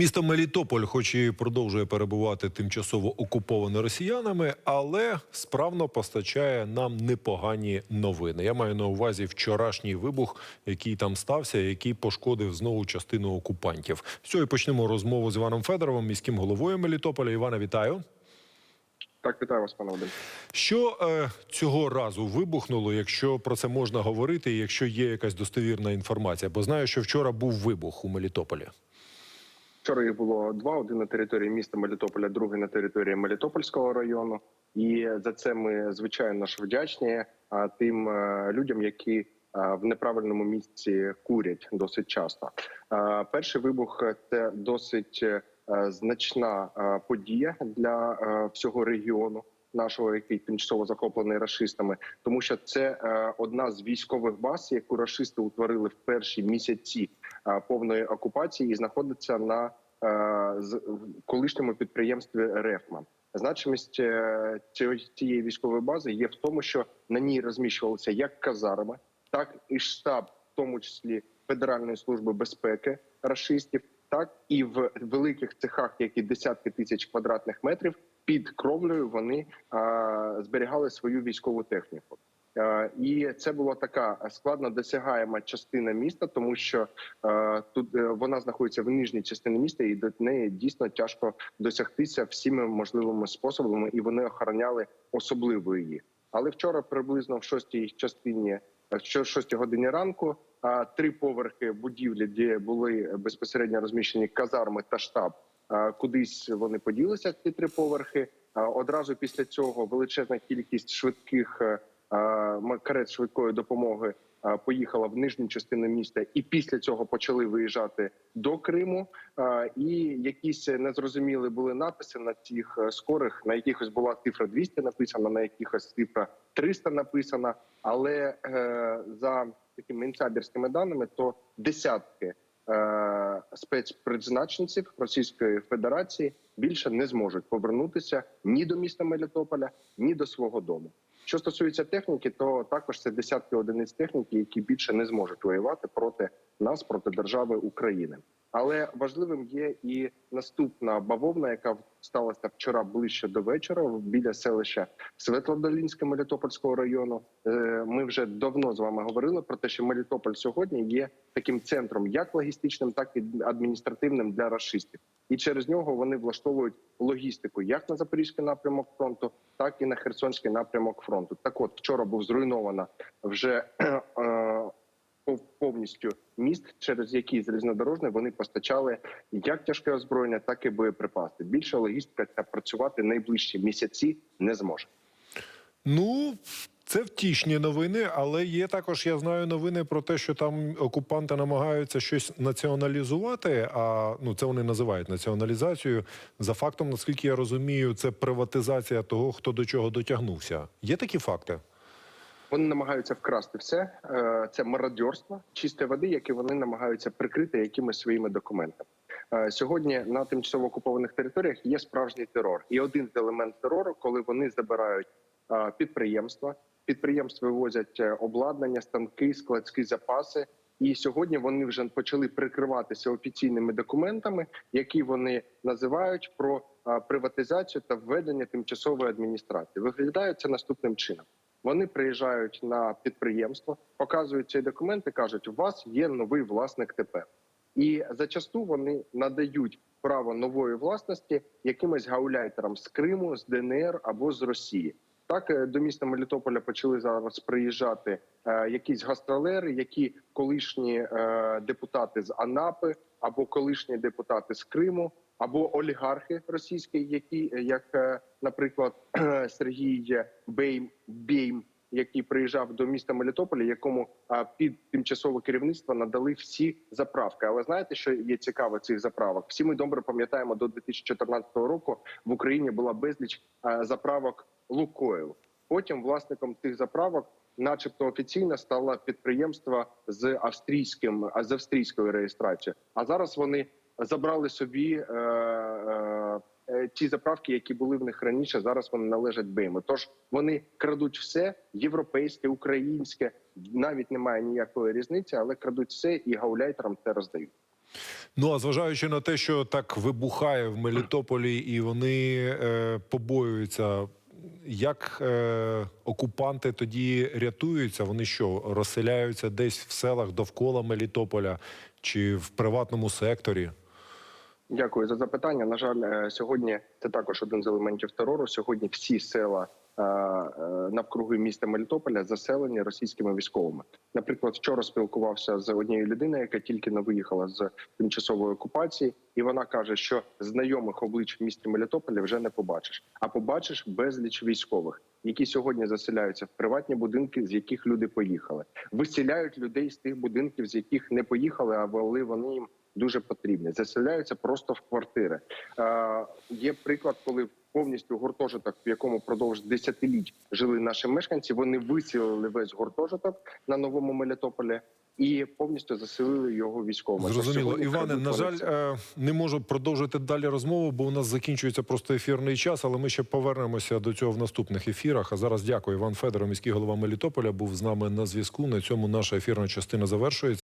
Місто Мелітополь, хоч і продовжує перебувати тимчасово окуповане росіянами, але справно постачає нам непогані новини. Я маю на увазі вчорашній вибух, який там стався, який пошкодив знову частину окупантів. Цього і почнемо розмову з Іваном Федоровим, міським головою Мелітополя. Івана, вітаю. Так, вітаю вас, пане Вадим. Що е, цього разу вибухнуло, якщо про це можна говорити, і якщо є якась достовірна інформація? Бо знаю, що вчора був вибух у Мелітополі. Вчора їх було два: один на території міста Мелітополя, другий на території Мелітопольського району. І за це ми звичайно ж вдячні тим е, людям, які в неправильному місці курять досить часто. Перший вибух це досить е, значна е, подія для е, всього регіону. Нашого, який тимчасово захоплений рашистами, тому що це е, одна з військових баз, яку рашисти утворили в перші місяці е, повної окупації, і знаходиться на е, колишньому підприємстві Рефман. Значимість е, цієї- військової бази є в тому, що на ній розміщувалися як казарми, так і штаб, в тому числі Федеральної служби безпеки рашистів, так і в великих цехах, які десятки тисяч квадратних метрів, під кровлею вони а, зберігали свою військову техніку. Е, І це була така складно досягаема частина міста, тому що е, тут е, вона знаходиться в нижній частині міста, і до неї дійсно тяжко досягтися всіми можливими способами, і вони охороняли особливо її. Але вчора, приблизно в шостій частині, що шостій годині ранку, три поверхи будівлі, де були безпосередньо розміщені казарми та штаб, кудись вони поділися. Ці три поверхи. Одразу після цього величезна кількість швидких карет швидкої допомоги поїхала в нижню частину міста, і після цього почали виїжджати до Криму. І якісь незрозуміли були написи на цих е, скорих. На якихось була цифра 200 написана, на якихось цифра 300 написана. Але е, за такими інсайдерськими даними, то десятки е, спецпризначенців Російської Федерації більше не зможуть повернутися ні до міста Мелітополя, ні до свого дому. Що стосується техніки, то також це десятки одиниць техніки, які більше не зможуть воювати проти нас, проти держави України. Але важливим є і наступна бавовна, яка сталася вчора ближче до вечора біля селища Светлодолінське Мелітопольського району. Е, Ми вже давно з вами говорили про те, що Мелітополь сьогодні є таким центром, як логістичним, так і адміністративним для рашистів, і через нього вони влаштовують логістику як на запорізький напрямок фронту, так і на Херсонський напрямок фронту. Так, от вчора був зруйнована вже повністю міст, через який залізнодорожний вони постачали як тяжке озброєння, так і боєприпаси. Більше логістика ця працювати найближчі місяці не зможе. Ну, це втішні новини, але є також, я знаю, новини про те, що там окупанти намагаються щось націоналізувати. А ну це вони називають націоналізацією. За фактом, наскільки я розумію, це приватизація того, хто до чого дотягнувся. Є такі факти? Вони намагаються вкрасти все. Е, Це мародьорство чистої води, яке вони намагаються прикрити якимись своїми документами. Е, Сьогодні на тимчасово окупованих територіях є справжній терор, і один з елементів терору, коли вони забирають е, підприємства. Підприємства вивозять обладнання, станки, складські запаси. І сьогодні вони вже почали прикриватися офіційними документами, які вони називають про приватизацію та введення тимчасової адміністрації. Виглядає це наступним чином. Вони приїжджають на підприємство, показують ці документи, кажуть, у вас є новий власник тепер. І зачасту вони надають право нової власності якимось гауляйтерам з Криму, з ДНР або з Росії. Так е, до міста Мелітополя почали зараз приїжджати е, якісь гастролери, які колишні е, депутати з Анапи або колишні депутати з Криму, або олігархи російські, які е, як, е, наприклад, Сергій Бейм Бейм, який приїжджав до міста Мелітополя, якому під тимчасове керівництво надали всі заправки. Але знаєте, що є цікаво цих заправок? Всі ми добре пам'ятаємо, до 2014 року в Україні була безліч заправок Лукойл. Потім власником цих заправок, начебто офіційно, стало підприємство з австрійським з австрійською реєстрацією. А зараз вони забрали собі е, е, ті заправки, які були в них раніше. Зараз вони належать Бейму. Тож вони крадуть все європейське, українське. Навіть немає ніякої різниці, але крадуть все і гауляйтерам це роздають. Ну а зважаючи на те, що так вибухає в Мелітополі, і вони е, побоюються, як е, окупанти тоді рятуються? Вони що розселяються десь в селах довкола Мелітополя чи в приватному секторі? Дякую за запитання. На жаль, е, сьогодні це також один з елементів терору. Сьогодні всі села е, е, навкруги міста Мелітополя заселені російськими військовими. Наприклад, вчора спілкувався з однією людиною, яка тільки не виїхала з тимчасової окупації, і вона каже, що знайомих облич в місті Мелітополя вже не побачиш, а побачиш безліч військових, які сьогодні заселяються в приватні будинки, з яких люди поїхали. Виселяють людей з тих будинків, з яких не поїхали, а але вони їм дуже потрібні. Заселяються просто в квартири. Е, є приклад, коли повністю гуртожиток, в якому продовж десятиліть жили наші мешканці, вони виселили весь гуртожиток на новому Мелітополі і повністю заселили його військовими. Зрозуміло, Іване. На жаль, е, не можу продовжити далі розмову, бо у нас закінчується просто ефірний час. Але ми ще повернемося до цього в наступних ефірах. А зараз дякую. Іван Федоров, міський голова Мелітополя, був з нами на зв'язку. На цьому наша ефірна частина завершується.